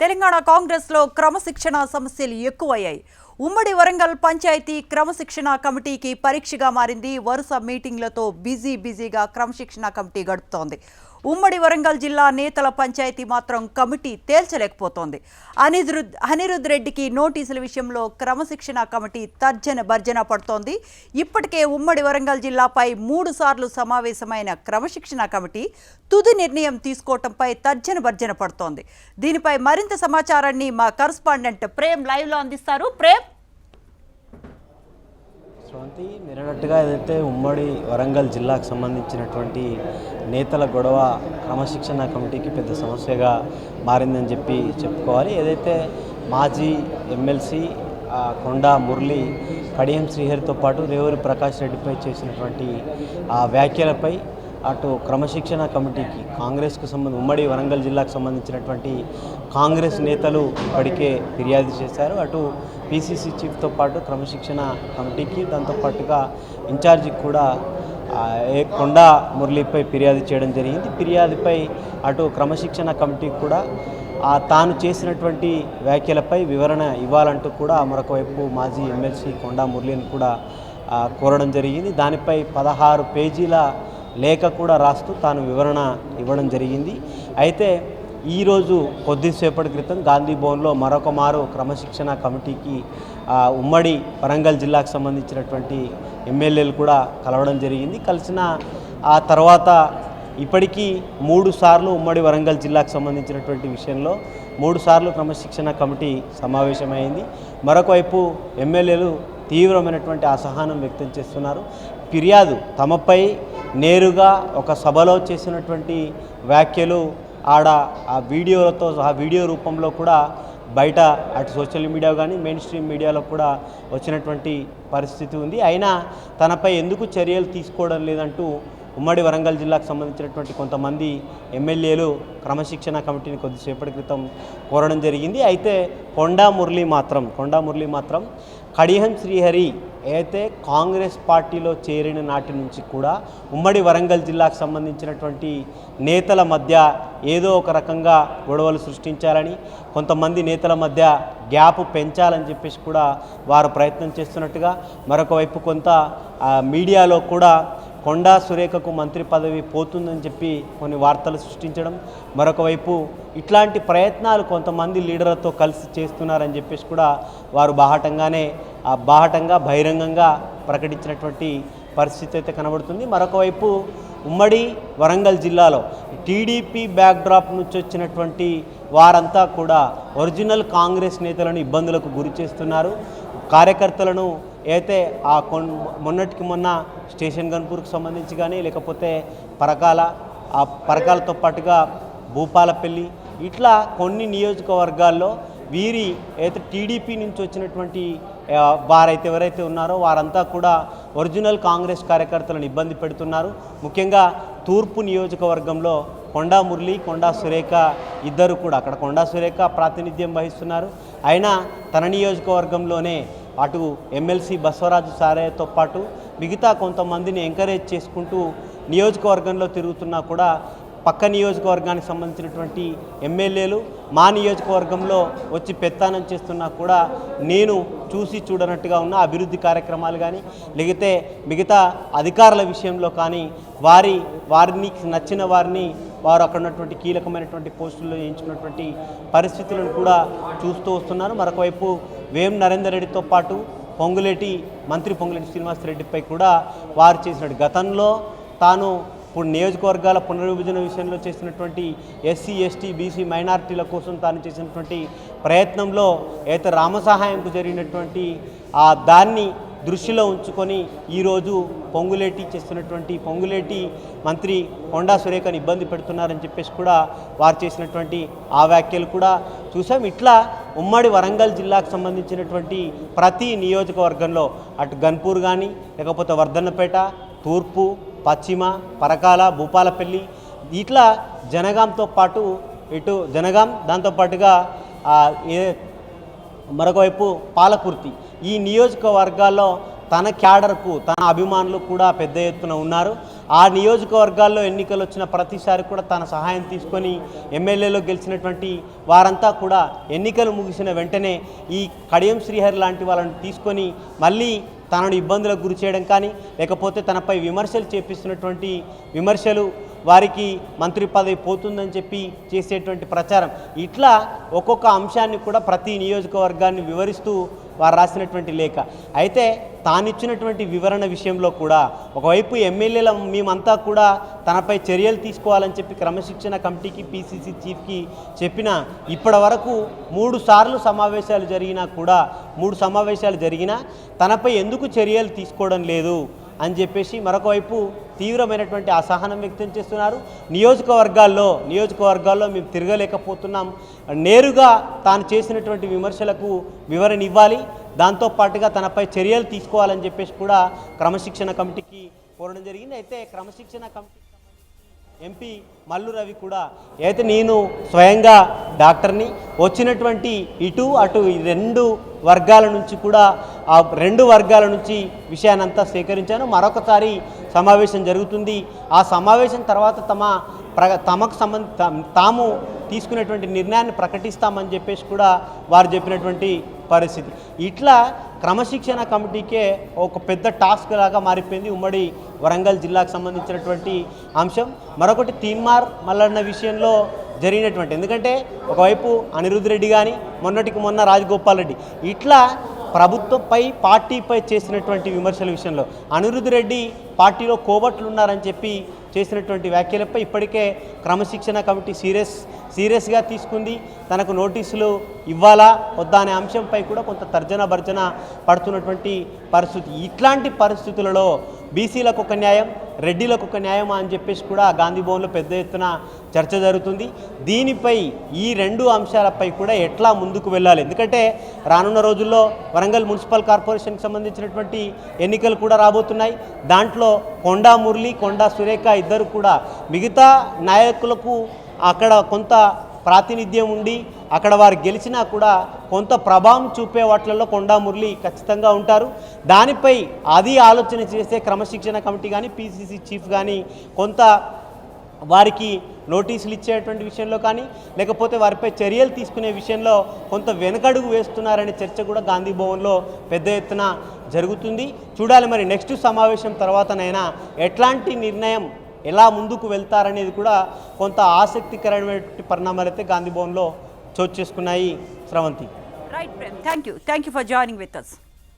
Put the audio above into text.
తెలంగాణ కాంగ్రెస్లో క్రమశిక్షణ సమస్యలు ఎక్కువయ్యాయి. ఉమ్మడి వరంగల్ పంచాయతీ క్రమశిక్షణ కమిటీకి పరీక్షగా మారింది. వరుస మీటింగ్లతో బిజీ బిజీగా క్రమశిక్షణ కమిటీ గడుపుతోంది. ఉమ్మడి వరంగల్ జిల్లా నేతల పంచాయతీ మాత్రం కమిటీ తేల్చలేకపోతోంది. అనిరుద్ అనిరుద్ రెడ్డికి నోటీసుల విషయంలో క్రమశిక్షణ కమిటీ తర్జన భర్జన పడుతోంది. ఇప్పటికే ఉమ్మడి వరంగల్ జిల్లాపై మూడు సార్లు సమావేశమైన క్రమశిక్షణ కమిటీ తుది నిర్ణయం తీసుకోవటంపై తర్జన భర్జన పడుతోంది. దీనిపై మరింత సమాచారాన్ని మా కరస్పాండెంట్ ప్రేమ్ లైవ్లో అందిస్తారు. ప్రేమ్ శ్రవంతి మీరన్నట్టుగా ఏదైతే ఉమ్మడి వరంగల్ జిల్లాకు సంబంధించినటువంటి నేతల గొడవ క్రమశిక్షణ కమిటీకి పెద్ద సమస్యగా మారిందని చెప్పి చెప్పుకోవాలి. ఏదైతే మాజీ ఎమ్మెల్సీ కొండ కొండా మురళి కడియం శ్రీహరితో పాటు రేవూరి ప్రకాష్ రెడ్డిపై చేసినటువంటి ఆ వ్యాఖ్యలపై అటు క్రమశిక్షణ కమిటీకి కాంగ్రెస్కు సంబంధించి ఉమ్మడి వరంగల్ జిల్లాకు సంబంధించినటువంటి కాంగ్రెస్ నేతలు ఇప్పటికే ఫిర్యాదు చేశారు. అటు పిసిసి చీఫ్తో పాటు క్రమశిక్షణ కమిటీకి దాంతోపాటుగా ఇన్ఛార్జికి కూడా ఏ కొండా మురళిపై ఫిర్యాదు చేయడం జరిగింది. ఫిర్యాదుపై అటు క్రమశిక్షణ కమిటీకి కూడా ఆ తాను చేసినటువంటి వ్యాఖ్యలపై వివరణ ఇవ్వాలంటూ కూడా మరొక వైపు మాజీ ఎమ్మెల్సీ కొండా మురళిని కూడా కోరడం జరిగింది. దానిపై పదహారు పేజీల లేఖ కూడా రాస్తూ తాను వివరణ ఇవ్వడం జరిగింది. అయితే ఈరోజు కొద్దిసేపటి క్రితం గాంధీ భవన్లో మరొక మారు క్రమశిక్షణ కమిటీకి ఉమ్మడి వరంగల్ జిల్లాకు సంబంధించినటువంటి ఎమ్మెల్యేలు కూడా కలవడం జరిగింది. కలిసిన ఆ తర్వాత ఇప్పటికీ మూడు సార్లు ఉమ్మడి వరంగల్ జిల్లాకు సంబంధించినటువంటి విషయంలో మూడు సార్లు క్రమశిక్షణ కమిటీ సమావేశమైంది. మరొకవైపు ఎమ్మెల్యేలు తీవ్రమైనటువంటి అసహనం వ్యక్తం చేస్తున్నారు. ఫిర్యాదు తమపై నేరుగా ఒక సభలో చేసినటువంటి వ్యాఖ్యలు ఆడ ఆ వీడియోలతో ఆ వీడియో రూపంలో కూడా బయట అటు సోషల్ మీడియా కానీ మెయిన్ స్ట్రీమ్ మీడియాలో కూడా వచ్చినటువంటి పరిస్థితి ఉంది. అయినా తనపై ఎందుకు చర్యలు తీసుకోవడం లేదంటూ ఉమ్మడి వరంగల్ జిల్లాకు సంబంధించినటువంటి కొంతమంది ఎమ్మెల్యేలు క్రమశిక్షణ కమిటీని కొద్దిసేపటి క్రితం కోరడం జరిగింది. అయితే కొండా మురళి మాత్రం కొండా మురళి మాత్రం కడియం శ్రీహరి అయితే కాంగ్రెస్ పార్టీలో చేరిన నాటి నుంచి కూడా ఉమ్మడి వరంగల్ జిల్లాకు సంబంధించినటువంటి నేతల మధ్య ఏదో ఒక రకంగా గొడవలు సృష్టించాలని కొంతమంది నేతల మధ్య గ్యాప్ పెంచాలని చెప్పేసి కూడా వారు ప్రయత్నం చేస్తున్నట్టుగా మరొక వైపు కొంత మీడియాలో కూడా కొండా సురేఖకు మంత్రి పదవి పోతుందని చెప్పి కొన్ని వార్తలు సృష్టించడం మరొకవైపు ఇట్లాంటి ప్రయత్నాలు కొంతమంది లీడర్లతో కలిసి చేస్తున్నారని చెప్పేసి కూడా వారు బాహటంగానే ఆ బాహటంగా బహిరంగంగా ప్రకటించినటువంటి పరిస్థితి అయితే కనబడుతుంది. మరొకవైపు ఉమ్మడి వరంగల్ జిల్లాలో టీడీపీ బ్యాక్డ్రాప్ నుంచి వచ్చినటువంటి వారంతా కూడా ఒరిజినల్ కాంగ్రెస్ నేతలను ఇబ్బందులకు గురి చేస్తున్నారు. కార్యకర్తలను అయితే ఆ కొన్ మొన్నటికి మొన్న స్టేషన్ గన్పూర్కి సంబంధించి కానీ లేకపోతే పరకాల ఆ పరకాలతో పాటుగా భూపాలపల్లి ఇట్లా కొన్ని నియోజకవర్గాల్లో వీరి అయితే టీడీపీ నుంచి వచ్చినటువంటి వారైతే ఎవరైతే ఉన్నారో వారంతా కూడా ఒరిజినల్ కాంగ్రెస్ కార్యకర్తలను ఇబ్బంది పెడుతున్నారు. ముఖ్యంగా తూర్పు నియోజకవర్గంలో కొండా మురళి కొండా సురేఖ ఇద్దరు కూడా అక్కడ కొండా సురేఖ ప్రాతినిధ్యం వహిస్తున్నారు. అయినా తన నియోజకవర్గంలోనే అటు ఎమ్మెల్సీ బసవరాజు సారయ్యతో పాటు మిగతా కొంతమందిని ఎంకరేజ్ చేసుకుంటూ నియోజకవర్గంలో తిరుగుతున్నా కూడా పక్క నియోజకవర్గానికి సంబంధించినటువంటి ఎమ్మెల్యేలు మా నియోజకవర్గంలో వచ్చి పెత్తానం చేస్తున్నా కూడా నేను చూసి చూడనట్టుగా ఉన్న అభివృద్ధి కార్యక్రమాలు కానీ లేకపోతే మిగతా అధికారుల విషయంలో కానీ వారి వారిని నచ్చిన వారిని వారు అక్కడ ఉన్నటువంటి కీలకమైనటువంటి పోస్టుల్లో చేయించుకున్నటువంటి పరిస్థితులను కూడా చూస్తూ వస్తున్నారు మరొకవైపు వేం నరేందర్ రెడ్డితో పాటు పొంగులేటి మంత్రి పొంగులేటి శ్రీనివాసరెడ్డిపై కూడా వారు చేసినట్టు గతంలో తాను ఇప్పుడు నియోజకవర్గాల పునర్విభజన విషయంలో చేసినటువంటి ఎస్సీ ఎస్టీ బీసీ మైనారిటీల కోసం తాను చేసినటువంటి ప్రయత్నంలో అయితే రామసహాయంకు జరిగినటువంటి ఆ దాన్ని దృష్టిలో ఉంచుకొని ఈరోజు పొంగులేటి చేస్తున్నటువంటి పొంగులేటి మంత్రి కొండా సురేఖను ఇబ్బంది పెడుతున్నారని చెప్పేసి కూడా వారు చేసినటువంటి ఆ వ్యాఖ్యలు కూడా చూసాం. ఇట్లా ఉమ్మడి వరంగల్ జిల్లాకు సంబంధించినటువంటి ప్రతి నియోజకవర్గంలో అటు గన్పూర్ కానీ లేకపోతే వర్ధన్నపేట తూర్పు పశ్చిమ పరకాల భూపాలపల్లి ఇట్లా జనగాంతో పాటు ఇటు జనగాం దాంతోపాటుగా ఏ మరొకవైపు పాలకుర్తి. ఈ నియోజకవర్గాల్లో తన క్యాడర్కు తన అభిమానులు కూడా పెద్ద ఎత్తున ఉన్నారు. ఆ నియోజకవర్గాల్లో ఎన్నికలు వచ్చిన ప్రతిసారి కూడా తన సహాయం తీసుకొని ఎమ్మెల్యేలో గెలిచినటువంటి వారంతా కూడా ఎన్నికలు ముగిసిన వెంటనే ఈ కడియం శ్రీహరి లాంటి వాళ్ళని తీసుకొని మళ్ళీ తనను ఇబ్బందులకు గురి చేయడం కానీ లేకపోతే తనపై విమర్శలు చేపిస్తున్నటువంటి విమర్శలు వారికి మంత్రి పదవి పోతుందని చెప్పి చేసేటువంటి ప్రచారం. ఇట్లా ఒక్కొక్క అంశాన్ని కూడా ప్రతి నియోజకవర్గాన్ని వివరిస్తూ వారు రాసినటువంటి లేఖ. అయితే తానిచ్చినటువంటి వివరణ విషయంలో కూడా ఒకవైపు ఎమ్మెల్యేల మేమంతా కూడా తనపై చర్యలు తీసుకోవాలని చెప్పి క్రమశిక్షణ కమిటీకి పీసీసీ చీఫ్కి చెప్పిన ఇప్పటి వరకు మూడు సార్లు సమావేశాలు జరిగినా కూడా మూడు సమావేశాలు జరిగినా తనపై ఎందుకు చర్యలు తీసుకోవడం లేదు? అని చెప్పేసి మరొక వైపు తీవ్రమైనటువంటి అసహనం వ్యక్తం చేస్తున్నారు. నియోజకవర్గాల్లో నియోజకవర్గాల్లో మేము తిరగలేకపోతున్నాం. నేరుగా తాను చేసినటువంటి విమర్శలకు వివరణ ఇవ్వాలి. దాంతో పాటుగా తనపై చర్యలు తీసుకోవాలని చెప్పేసి కూడా క్రమశిక్షణ కమిటీకి కోరడం జరిగింది. అయితే క్రమశిక్షణ కమిటీ ఎంపీ మల్లు రవి కూడా అయితే నేను స్వయంగా డాక్టర్ని వచ్చినటువంటి ఇటు అటు ఈ రెండు వర్గాల నుంచి కూడా ఆ రెండు వర్గాల నుంచి విషయాన్నంతా సేకరించాను. మరొకసారి సమావేశం జరుగుతుంది. ఆ సమావేశం తర్వాత తమ ప్ర తమకు సంబంధ తాము తీసుకునేటువంటి నిర్ణయాన్ని ప్రకటిస్తామని చెప్పేసి కూడా వారు చెప్పినటువంటి పరిస్థితి. ఇట్లా క్రమశిక్షణ కమిటీకే ఒక పెద్ద టాస్క్ లాగా మారిపోయింది ఉమ్మడి వరంగల్ జిల్లాకు సంబంధించినటువంటి అంశం. మరొకటి తీన్మార్ మల్లన్న విషయంలో జరిగినటువంటి ఎందుకంటే ఒకవైపు అనిరుద్ధ్ రెడ్డి కానీ మొన్నటికి మొన్న రాజగోపాల్ రెడ్డి. ఇట్లా ప్రభుత్వంపై పార్టీపై చేసినటువంటి విమర్శల విషయంలో అనిరుద్ధ్ రెడ్డి పార్టీలో కోబట్లు ఉన్నారని చెప్పి చేసినటువంటి వ్యాఖ్యలపై ఇప్పటికే క్రమశిక్షణ కమిటీ సీరియస్ సీరియస్గా తీసుకుంది. తనకు నోటీసులు ఇవ్వాలా వద్దా అనే అంశంపై కూడా కొంత తర్జన భర్జన పడుతున్నటువంటి పరిస్థితి. ఇట్లాంటి పరిస్థితులలో బీసీలకు ఒక న్యాయం రెడ్డిలకు ఒక న్యాయమా అని చెప్పేసి కూడా గాంధీ భవన్లో పెద్ద ఎత్తున చర్చ జరుగుతుంది. దీనిపై ఈ రెండు అంశాలపై కూడా ఎట్లా ముందుకు వెళ్ళాలి? ఎందుకంటే రానున్న రోజుల్లో వరంగల్ మున్సిపల్ కార్పొరేషన్కి సంబంధించినటువంటి ఎన్నికలు కూడా రాబోతున్నాయి. దాంట్లో కొండా మురళి కొండా సురేఖ ఇద్దరు కూడా మిగతా నాయకులకు అక్కడ కొంత ప్రాతినిధ్యం ఉండి అక్కడ వారు గెలిచినా కూడా కొంత ప్రభావం చూపే వాటిల్లో కొండా మురళి ఖచ్చితంగా ఉంటారు. దానిపై అది ఆలోచన చేసే క్రమశిక్షణ కమిటీ కానీ పీసీసీ చీఫ్ కానీ కొంత వారికి నోటీసులు ఇచ్చేటువంటి విషయంలో కానీ లేకపోతే వారిపై చర్యలు తీసుకునే విషయంలో కొంత వెనకడుగు వేస్తున్నారనే చర్చ కూడా గాంధీ భవన్లో పెద్ద ఎత్తున జరుగుతుంది. చూడాలి మరి నెక్స్ట్ సమావేశం తర్వాతనైనా ఎట్లాంటి నిర్ణయం ఎలా ముందుకు వెళ్తారనేది కూడా కొంత ఆసక్తికరమైనటువంటి పరిణామాలు అయితే గాంధీ భవన్లో చోటు చేసుకున్నాయి. Sravanthi. Right thank you thank you for joining with us